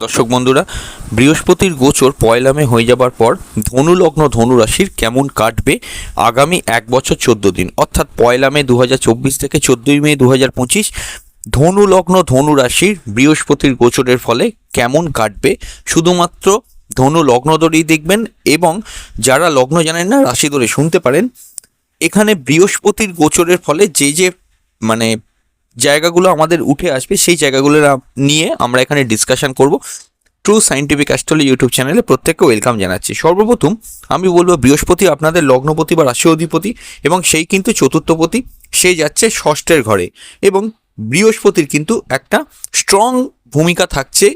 দর্শক বন্ধুরা, বৃহস্পতির গোচর পয়লা মে হয়ে যাবার পর ধনু লগ্ন ধনু রাশির কেমন কাটবে আগামী এক বছর চোদ্দ দিন? অর্থাৎ পয়লা মে দু হাজার থেকে চোদ্দোই মে দু ধনু লগ্ন ধনু রাশির বৃহস্পতির গোচরের ফলে কেমন কাটবে? শুধুমাত্র ধনু লগ্ন ধরেই দেখবেন এবং যারা লগ্ন জানেন না, রাশি ধরে শুনতে পারেন, এখানে বৃহস্পতির গোচরের ফলে যে যে মানে জায়গাগুলো আমাদের উঠে আসবে, সেই জায়গাগুলো নিয়ে আমরা এখানে ডিসকাশন করব। ট্রু সাইন্টিফিক অ্যাস্ট্রোলি ইউটিউব চ্যানেলে প্রত্যেককে ওয়েলকাম জানাচ্ছি। সর্বপ্রথম আমি বলব বৃহস্পতি আপনাদের লগ্নপতি বা রাশি অধিপতি এবং সেই কিন্তু চতুর্থপতি, সে যাচ্ছে ষষ্ঠের ঘরে এবং বৃহস্পতির কিন্তু একটা স্ট্রং ভূমিকা থাকছে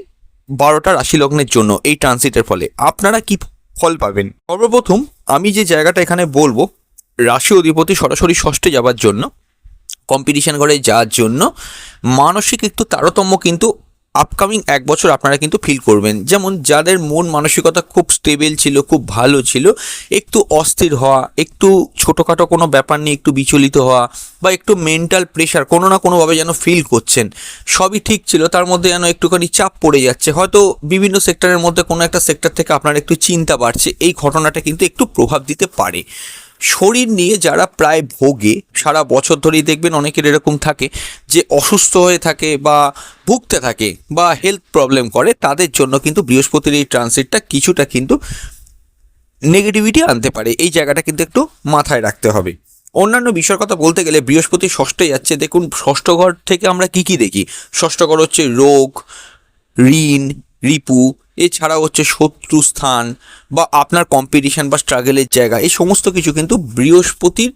বারোটা রাশি লগ্নের জন্য এই ট্রানজিটের ফলে। আপনারা কি ফল পাবেন? সর্বপ্রথম আমি যে জায়গাটা এখানে বলব রাশি অধিপতি সরাসরি ষষ্ঠে যাবার জন্য কম্পিটিশন করে যাওয়ার জন্য মানসিক একটু তারতম্য কিন্তু আপকামিং এক বছর আপনারা কিন্তু ফিল করবেন। যেমন যাদের মন মানসিকতা খুব স্টেবল ছিল, খুব ভালো ছিল, একটু অস্থির হওয়া, একটু ছোটোখাটো কোনো ব্যাপার নিয়ে একটু বিচলিত হওয়া বা একটু মেন্টাল প্রেশার কোনো না কোনোভাবে যেন ফিল করছেন, সবই ঠিক ছিল, তার মধ্যে যেন একটুখানি চাপ পড়ে যাচ্ছে। হয়তো বিভিন্ন সেক্টরের মধ্যে কোনো একটা সেক্টর থেকে আপনার একটু চিন্তা বাড়ছে, এই ঘটনাটা কিন্তু একটু প্রভাব দিতে পারে। শরীর নিয়ে যারা প্রায় ভোগে, সারা বছর ধরেই দেখবেন অনেকের এরকম থাকে যে অসুস্থ হয়ে থাকে বা ভুগতে থাকে বা হেলথ প্রবলেম করে, তাদের জন্য কিন্তু বৃহস্পতির এই ট্রানজিটটা কিছুটা কিন্তু নেগেটিভিটি আনতে পারে। এই জায়গাটা কিন্তু একটু মাথায় রাখতে হবে। অন্যান্য বিষয়ের কথা বলতে গেলে বৃহস্পতি ষষ্ঠে যাচ্ছে। দেখুন, ষষ্ঠ ঘর থেকে আমরা কি কি দেখি? ষষ্ঠ ঘর হচ্ছে রোগ, ঋণ, রিপু এছাড়াও হচ্ছে শত্রু স্থান বা আপনার কম্পিটিশান বা স্ট্রাগেলের জায়গা, এই সমস্ত কিছু কিন্তু বৃহস্পতির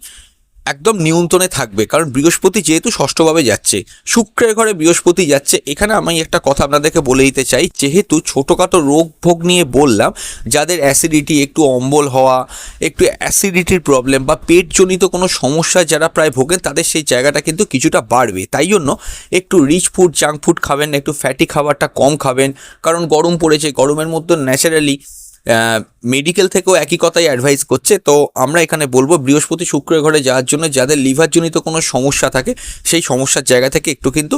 একদম নিয়ন্ত্রণে থাকবে, কারণ বৃহস্পতি যেহেতু ষষ্ঠভাবে যাচ্ছে, শুক্রের ঘরে বৃহস্পতি যাচ্ছে, এখানে আমি একটা কথা আপনাদেরকে বলে দিতে চাই, যেহেতু ছোটোখাটো রোগ ভোগ নিয়ে বললাম, যাদের অ্যাসিডিটি একটু অম্বল হওয়া, একটু অ্যাসিডিটির প্রবলেম বা পেটজনিত কোনো সমস্যা যারা প্রায় ভোগেন, তাদের সেই জায়গাটা কিন্তু কিছুটা বাড়বে। তাই জন্য একটু রিচ ফুড জাঙ্ক ফুড খাবেন, একটু ফ্যাটি খাবারটা কম খাবেন, কারণ গরম পড়েছে, গরমের মধ্যে ন্যাচারালি মেডিকেল থেকেও একই কথাই অ্যাডভাইস করছে। তো আমরা এখানে বলব, বৃহস্পতি শুক্র ঘরে যাওয়ার জন্য যাদের লিভারজনিত কোনো সমস্যা থাকে, সেই সমস্যার জায়গা থেকে একটু কিন্তু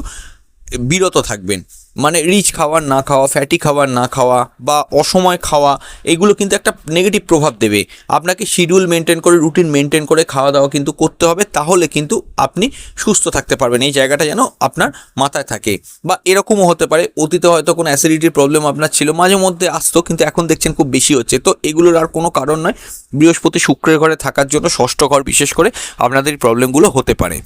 বিরত থাকবেন। মানে রিচ খাবার না খাওয়া ফ্যাটি খাবার না খাওয়া বা অসময় খাওয়া, এগুলো কিন্তু একটা নেগেটিভ প্রভাব দেবে। আপনাকে শিডিউল মেনটেন করে রুটিন মেনটেন করে খাওয়া দাওয়া কিন্তু করতে হবে, তাহলে কিন্তু আপনি সুস্থ থাকতে পারবেন। এই জায়গাটা যেন আপনার মাথায় থাকে। বা এরকমও হতে পারে, অতীতে হয়তো কোনো অ্যাসিডিটির প্রবলেম আপনার ছিল, মাঝে মধ্যে আসতো, কিন্তু এখন দেখছেন খুব বেশি হচ্ছে। তো এগুলোর আর কোনো কারণ নয়। বৃহস্পতি শুক্রের ঘরে থাকার জন্য ষষ্ঠ ঘর বিশেষ করে আপনাদের প্রবলেমগুলো হতে পারে।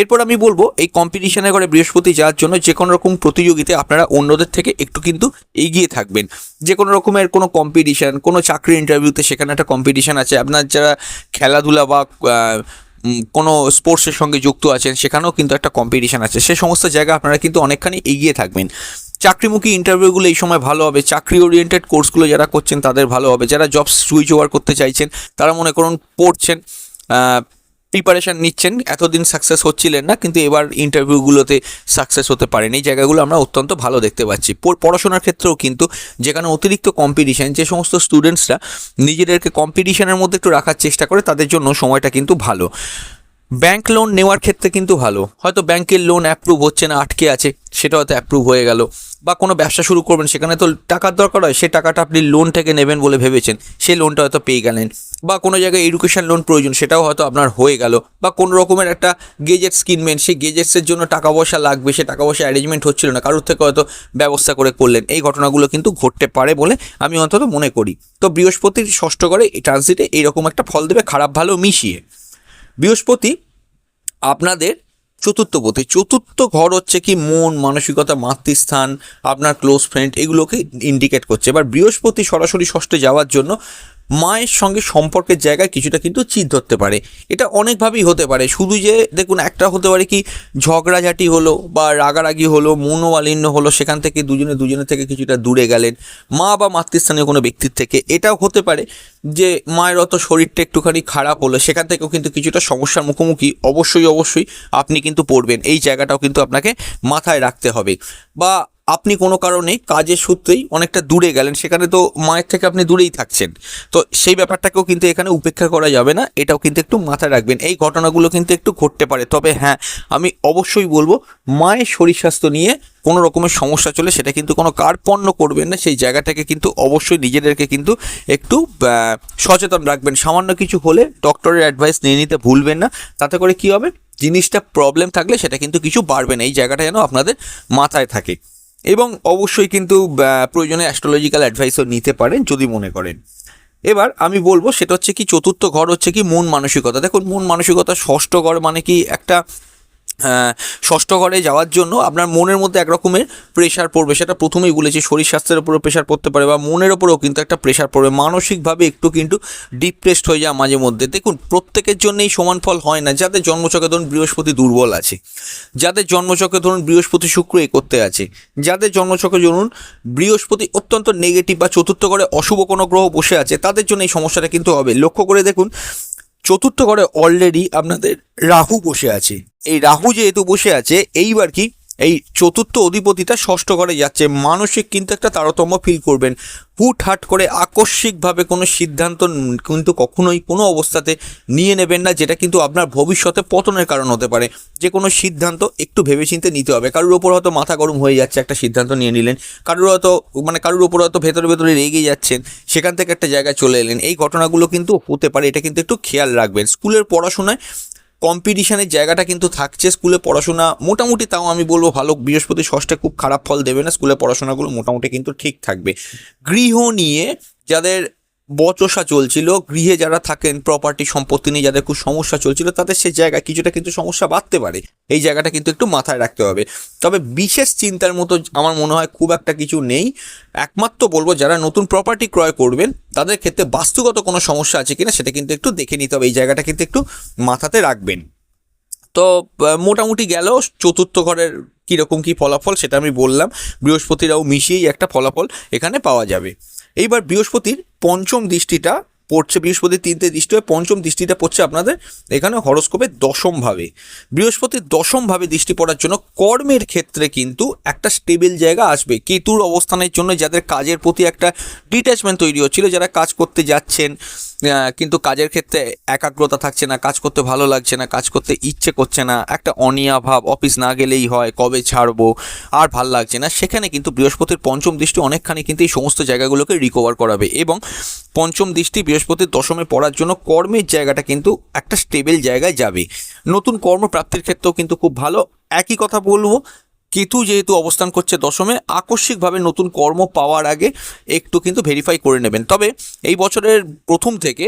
এরপর আমি বলব, এই কম্পিটিশনের ঘরে বৃহস্পতি যাওয়ার জন্য যে কোনো রকম প্রতিযোগিতায় আপনারা অন্যদের থেকে একটু কিন্তু এগিয়ে থাকবেন। যে কোনো রকমের কোনো কম্পিটিশান কোনো চাকরি ইন্টারভিউতে সেখানে একটা কম্পিটিশান আছে। আপনার যারা খেলাধুলা বা কোনো স্পোর্টসের সঙ্গে যুক্ত আছেন, সেখানেও কিন্তু একটা কম্পিটিশান আছে। সে সমস্ত জায়গা আপনারা কিন্তু অনেকখানি এগিয়ে থাকবেন। চাকরিমুখী ইন্টারভিউগুলো এই সময় ভালো হবে। চাকরি ওরিয়েন্টেড কোর্সগুলো যারা করছেন, তাদের ভালো হবে। যারা জব সুইচ ওভার করতে চাইছেন, তারা মনে করুন পড়ছেন প্রিপারেশন নিচ্ছেন, এতদিন সাকসেস হচ্ছিলেন না, কিন্তু এবার ইন্টারভিউগুলোতে সাকসেস হতে পারেন। এই জায়গাগুলো আমরা অত্যন্ত ভালো দেখতে পাচ্ছি। পড়- পড়াশোনার ক্ষেত্রেও কিন্তু যেখানে অতিরিক্ত কম্পিটিশান যে সমস্ত স্টুডেন্টসরা নিজেদেরকে কম্পিটিশানের মধ্যে একটু রাখার চেষ্টা করে, তাদের জন্য সময়টা কিন্তু ভালো। ব্যাংক লোন নেওয়ার ক্ষেত্রে কিন্তু ভালো। হয়তো ব্যাংকের লোন অ্যাপ্রুভ হচ্ছে না, আটকে আছে, সেটা হয়তো অ্যাপ্রুভ হয়ে গেল। বা কোনো ব্যবসা শুরু করবেন, সেখানে তো টাকার দরকার হয়, সে টাকাটা আপনি লোন থেকে নেবেন বলে ভেবেছেন, সেই লোনটা হয়তো পেয়ে গেলেন। বা কোনো জায়গায় এডুকেশন লোন প্রয়োজন, সেটাও হয়তো আপনার হয়ে গেল। বা কোনো রকমের একটা গেজেটস কিনবেন, সেই গেজেটসের জন্য টাকা পয়সা লাগবে, সে টাকা পয়সা অ্যারেঞ্জমেন্ট হচ্ছিল না, কারোর থেকে হয়তো ব্যবস্থা করে করলেন। এই ঘটনাগুলো কিন্তু ঘটতে পারে বলে আমি অন্তত মনে করি। তো বৃহস্পতির ষষ্ঠ করে এই ট্রানজিটে এইরকম একটা ফল দেবে, খারাপ ভালো মিশিয়ে। বৃহস্পতি আপনাদের চতুর্থপতি চতুর্থ ঘর হচ্ছে কি মন, মানসিকতা, মাতৃস্থান, আপনার ক্লোজ ফ্রেন্ড এগুলোকে ইন্ডিকেট করছে। এবার বৃহস্পতি সরাসরি ষষ্ঠে যাওয়ার জন্য মায়ের সঙ্গে সম্পর্কের জায়গায় কিছুটা কিন্তু চিত ধরতে পারে। এটা অনেকভাবেই হতে পারে। শুধু যে দেখুন, একটা হতে পারে কি, ঝগড়াঝাটি হলো বা রাগারাগি হলো, মনোমালিন্য হলো, সেখান থেকে দুজনে দুজনে থেকে কিছুটা দূরে গেলেন, মা বা মাতৃস্থানীয় কোনো ব্যক্তির থেকে। এটাও হতে পারে যে মায়ের অত শরীরটা একটুখানি খারাপ হলো, সেখান থেকেও কিন্তু কিছুটা সমস্যার মুখোমুখি। অবশ্যই অবশ্যই আপনি কিন্তু পড়বেন। এই জায়গাটাও কিন্তু আপনাকে মাথায় রাখতে হবে। বা আপনি কোনো কারণে কাজের সূত্রেই অনেকটা দূরে গেলেন, সেখানে তো মায়ের থেকে আপনি দূরেই থাকছেন। তো সেই ব্যাপারটাকেও কিন্তু এখানে উপেক্ষা করা যাবে না, এটাও কিন্তু একটু মাথায় রাখবেন। এই ঘটনাগুলো কিন্তু একটু ঘটতে পারে। তবে হ্যাঁ আমি অবশ্যই বলব, মায়ের শরীর স্বাস্থ্য নিয়ে কোনো রকমের সমস্যা চলে, সেটা কিন্তু কোনো কার্পণ্য করবেন না। সেই জায়গাটাকে কিন্তু অবশ্যই নিজেদেরকে কিন্তু একটু সচেতন রাখবেন। সামান্য কিছু হলে ডক্টরের অ্যাডভাইস নিয়ে নিতে ভুলবেন না। তাতে করে কি হবে? জিনিসটা প্রবলেম থাকলে সেটা কিন্তু কিছু বাড়বে না। এই জায়গাটা যেন আপনাদের মাথায় থাকে। এবং অবশ্যই কিন্তু প্রয়োজনে অ্যাস্ট্রোলজিক্যাল অ্যাডভাইসও নিতে পারেন যদি মনে করেন। এবার আমি বলব, সেটা হচ্ছে কি, চতুর্থ ঘর হচ্ছে কি, মন মানসিকতা। দেখুন, মন মানসিকতা ষষ্ঠ ঘর মানে কি, একটা ষষ্ঠ ঘরে যাওয়ার জন্য আপনার মনের মধ্যে এক রকমের প্রেশার পড়বে। সেটা প্রথমেই বলেছি, শরীর স্বাস্থ্যের উপরেও প্রেশার পড়তে পারে বা মনের ওপরেও কিন্তু একটা প্রেশার পড়বে। মানসিকভাবে একটু কিন্তু ডিপ্রেসড হয়ে যায় মাঝে মধ্যে। দেখুন, প্রত্যেকের জন্যই সমান ফল হয় না। যাদের জন্মচকে ধরুন বৃহস্পতি দুর্বল আছে, যাদের জন্মচকে ধরুন বৃহস্পতি শুক্র এ করতে আছে, যাদের জন্মচকে ধরুন বৃহস্পতি অত্যন্ত নেগেটিভ বা চতুর্থ ঘরে অশুভ কোনো গ্রহ বসে আছে, তাদের জন্য এই সমস্যাটা কিন্তু হবে। লক্ষ্য করে দেখুন চতুর্থ ঘরে অলরেডি আপনাদের রাহু বসে আছে। এই রাহু যেহেতু বসে আছে এইবার কি এই চতুর্থ অধিপতিটা ষষ্ঠ ঘরে যাচ্ছে। মানসিক কিন্তু একটা তারতম্য ফিল করবেন। হুট হাট করে আকস্মিকভাবে কোনো সিদ্ধান্ত কিন্তু কখনোই কোনো অবস্থাতে নিয়ে নেবেন না, যেটা কিন্তু আপনার ভবিষ্যতে পতনের কারণ হতে পারে। যে কোনো সিদ্ধান্ত একটু ভেবেচিন্তে নিতে হবে। কারোর ওপর হয়তো মাথা গরম হয়ে যাচ্ছে, একটা সিদ্ধান্ত নিয়ে নিলেন। কারোর হয়তো মানে কারোর ওপর হয়তো ভেতরে ভেতরে রেগে যাচ্ছেন। সেখান থেকে একটা জায়গায় চলে এলেন। এই ঘটনাগুলো কিন্তু হতে পারে, এটা কিন্তু একটু খেয়াল রাখবেন। স্কুলের পড়াশোনায় কম্পিটিশনের জায়গাটা কিন্তু থাকছে, স্কুলে পড়াশোনা মোটামুটি তাও আমি বলব ভালো, বৃহস্পতি ষষ্ঠে খুব খারাপ ফল দেবে না, স্কুলে পড়াশোনাগুলো মোটামুটি কিন্তু ঠিক থাকবে। গৃহ নিয়ে যাদের বচসা চলছিল, গৃহে যারা থাকেন প্রপার্টি সম্পত্তি নিয়ে যাদের খুব সমস্যা চলছিল, তাদের সেই জায়গায় কিছুটা কিন্তু সমস্যা বাড়তে পারে। এই জায়গাটা কিন্তু একটু মাথায় রাখতে হবে। তবে বিশেষ চিন্তার মতো আমার মনে হয় খুব একটা কিছু নেই। একমাত্র বলব, যারা নতুন প্রপার্টি ক্রয় করবেন, তাদের ক্ষেত্রে বাস্তুগত কোনো সমস্যা আছে কিনা সেটা কিন্তু একটু দেখে নিতে হবে। এই জায়গাটা কিন্তু একটু মাথাতে রাখবেন। তো মোটামুটি গেল। চতুর্থ ঘরের কীরকম কী ফলাফল সেটা আমি বললাম। বৃহস্পতিরাও মিশিয়েই একটা ফলাফল এখানে পাওয়া যাবে। এইবার বৃহস্পতির পঞ্চম দৃষ্টিটা পড়ছে বৃহস্পতির তিনটে দৃষ্টি হয়ে, পঞ্চম দৃষ্টিটা পড়ছে আপনাদের, এখানে হরস্কোপে দশমভাবে। বৃহস্পতির দশমভাবে দৃষ্টি পড়ার জন্য কর্মের ক্ষেত্রে কিন্তু একটা স্টেবল জায়গা আসবে। কেতুর অবস্থানের জন্য যাদের কাজের প্রতি একটা ডিট্যাচমেন্ট তৈরি হচ্ছিল, যারা কাজ করতে যাচ্ছেন কিন্তু কাজের ক্ষেত্রে একাগ্রতা থাকছে না, কাজ করতে ভালো লাগছে না, কাজ করতে ইচ্ছে করছে না, একটা অনিয়া ভাব অফিস না গেলেই হয়, কবে ছাড়বো, আর ভালো লাগছে না। সেখানে কিন্তু বৃহস্পতির পঞ্চম দৃষ্টি অনেকখানি কিন্তু এই সমস্ত জায়গাগুলোকে রিকভার করাবে এবং পঞ্চম দৃষ্টি বৃহস্পতির দশমে পড়ার জন্য কর্মের জায়গাটা কিন্তু একটা স্টেবল জায়গায় যাবে। নতুন কর্মপ্রাপ্তির ক্ষেত্রেও কিন্তু খুব ভালো। একই কথা বলব, কেতু যেহেতু অবস্থান করছে দশমে, আকস্মিকভাবে নতুন কর্ম পাওয়ার আগে একটু কিন্তু ভেরিফাই করে নেবেন। তবে এই বছরের প্রথম থেকে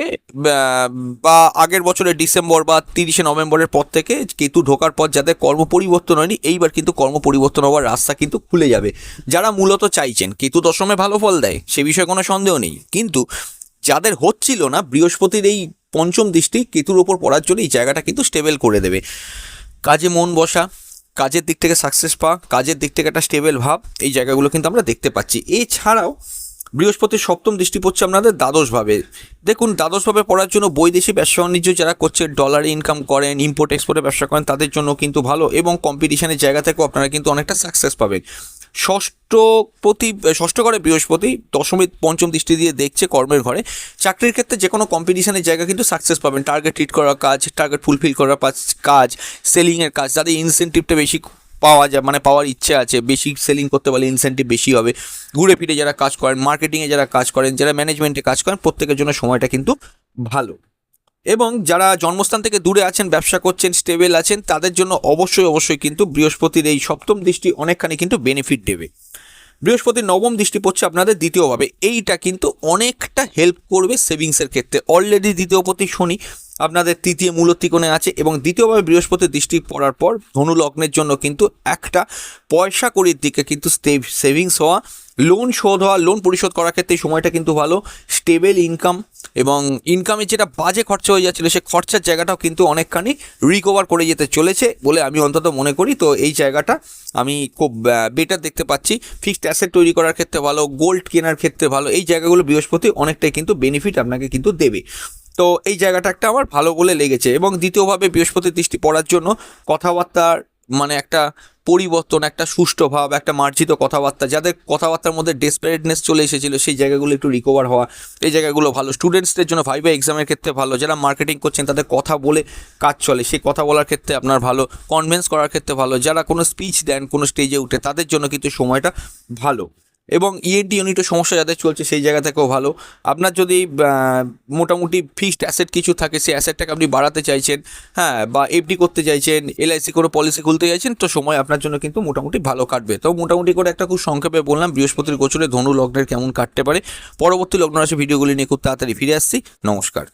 বা আগের বছরের ডিসেম্বর বা তিরিশে নভেম্বরের পর থেকে কেতু ঢোকার পর যাদের কর্ম পরিবর্তন হয়নি, এইবার কিন্তু কর্ম পরিবর্তন হওয়ার রাস্তা কিন্তু খুলে যাবে। যারা মূলত চাইছেন, কেতু দশমে ভালো ফল দেয়, সে বিষয়ে কোনো সন্দেহ নেই। কিন্তু যাদের হচ্ছিল না, বৃহস্পতির এই পঞ্চম দৃষ্টি কেতুর ওপর পড়ার জন্য এই জায়গাটা কিন্তু স্টেবল করে দেবে। কাজে মন বসা, কাজের দিক থেকে সাকসেস পাওয়া, কাজের দিক থেকে একটা স্টেবল ভাব, এই জায়গাগুলো কিন্তু আমরা দেখতে পাচ্ছি। এছাড়াও, বৃহস্পতির সপ্তম দৃষ্টি পড়ছে আপনাদের দ্বাদশভাবে। দেখুন, দ্বাদশভাবে পড়ার জন্য বৈদেশিক ব্যবসা বাণিজ্য যারা করছে ডলারে ইনকাম করেন ইম্পোর্ট এক্সপোর্টে ব্যবসা করেন, তাদের জন্য কিন্তু ভালো এবং কম্পিটিশনের জায়গা থেকেও আপনারা কিন্তু অনেকটা সাকসেস পাবেন। ষষ্ঠ প্রতি, ষষ্ঠ ঘরে বৃহস্পতি দশমী পঞ্চম দৃষ্টি দিয়ে দেখছে কর্মের ঘরে। চাকরির ক্ষেত্রে যে কোনো কম্পিটিশনের জায়গা কিন্তু সাকসেস পাবেন। টার্গেট হিট করার কাজ টার্গেট ফুলফিল করার কাজ সেলিংয়ের কাজ, যাদের ইনসেন্টিভটা বেশি পাওয়া যায় মানে পাওয়ার ইচ্ছে আছে, বেশি সেলিং করতে পারলে ইনসেন্টিভ বেশি হবে। ঘুরে ফিরে যারা কাজ করেন মার্কেটিংয়ে যারা কাজ করেন, যারা ম্যানেজমেন্টে কাজ করেন, প্রত্যেকের জন্য সময়টা কিন্তু ভালো। এবং যারা জন্মস্থান থেকে দূরে আছেন, ব্যবসা করছেন স্টেবেল আছেন, তাদের জন্য অবশ্যই অবশ্যই কিন্তু বৃহস্পতির এই সপ্তম দৃষ্টি অনেকখানি কিন্তু বেনিফিট দেবে। বৃহস্পতির নবম দৃষ্টি পড়ছে আপনাদের দ্বিতীয়ভাবে। এইটা কিন্তু অনেকটা হেল্প করবে সেভিংসের ক্ষেত্রে। অলরেডি দ্বিতীয়পতি শনি আপনাদের তৃতীয় মূলত্রিকোণে আছে এবং দ্বিতীয়ভাবে বৃহস্পতির দৃষ্টি পড়ার পর ধনু লগ্নের জন্য কিন্তু একটা পয়সা করির দিকে কিন্তু সেভিংস হওয়া লোন শোধ হওয়া লোন পরিশোধ করার ক্ষেত্রে সময়টা কিন্তু ভালো। স্টেবল ইনকাম এবং ইনকামের যেটা বাজে খরচা হয়ে যাচ্ছিল, সে খরচার জায়গাটাও কিন্তু অনেকখানি রিকভার করে যেতে চলেছে বলে আমি অন্তত মনে করি। তো এই জায়গাটা আমি খুব বেটার দেখতে পাচ্ছি। ফিক্সড অ্যাসেট তৈরি করার ক্ষেত্রে ভালো গোল্ড কেনার ক্ষেত্রে ভালো, এই জায়গাগুলো বৃহস্পতি অনেকটাই কিন্তু বেনিফিট আপনাকে কিন্তু দেবে। তো এই জায়গাটা একটা আমার ভালো বলে লেগেছে এবং দ্বিতীয়ভাবে বৃহস্পতির দৃষ্টি পড়ার জন্য কথাবার্তার মানে একটা পরিবর্তন, একটা সুষ্ঠু ভাব, একটা মার্জিত কথাবার্তা, যাদের কথাবার্তার মধ্যে ডেসপারেটনেস চলে এসেছিল, সেই জায়গাগুলো একটু রিকভার হওয়া, এই জায়গাগুলো ভালো। স্টুডেন্টসদের জন্য ভাইবা এক্সামের ক্ষেত্রে ভালো, যারা মার্কেটিং করছেন, তাদের কথা বলে কাজ চলে, সেই কথা বলার ক্ষেত্রে আপনার ভালো কনভেন্স করার ক্ষেত্রে ভালো, যারা কোনো স্পিচ দেন, কোনো স্টেজে উঠে, তাদের জন্য কিন্তু সময়টা ভালো। এবং E ইএনটি ইউনিটের সমস্যা যাদের চলছে সেই জায়গা থেকেও ভালো। আপনার যদি মোটামুটি ফিক্সড অ্যাসেট কিছু থাকে, সেই অ্যাসেটটাকে আপনি বাড়াতে চাইছেন হ্যাঁ বা এফডি করতে চাইছেন এলআইসি করে পলিসি খুলতে চাইছেন, তো সময় আপনার জন্য কিন্তু মোটামুটি ভালো কাটবে। তো মোটামুটি করে একটা খুব সংক্ষেপে বললাম, বৃহস্পতির গোচরে ধনু লগ্নের কেমন কাটতে পারে। পরবর্তী লগ্ন রাশি ভিডিওগুলি নিয়ে খুব তাড়াতাড়ি ফিরে আসছি। নমস্কার।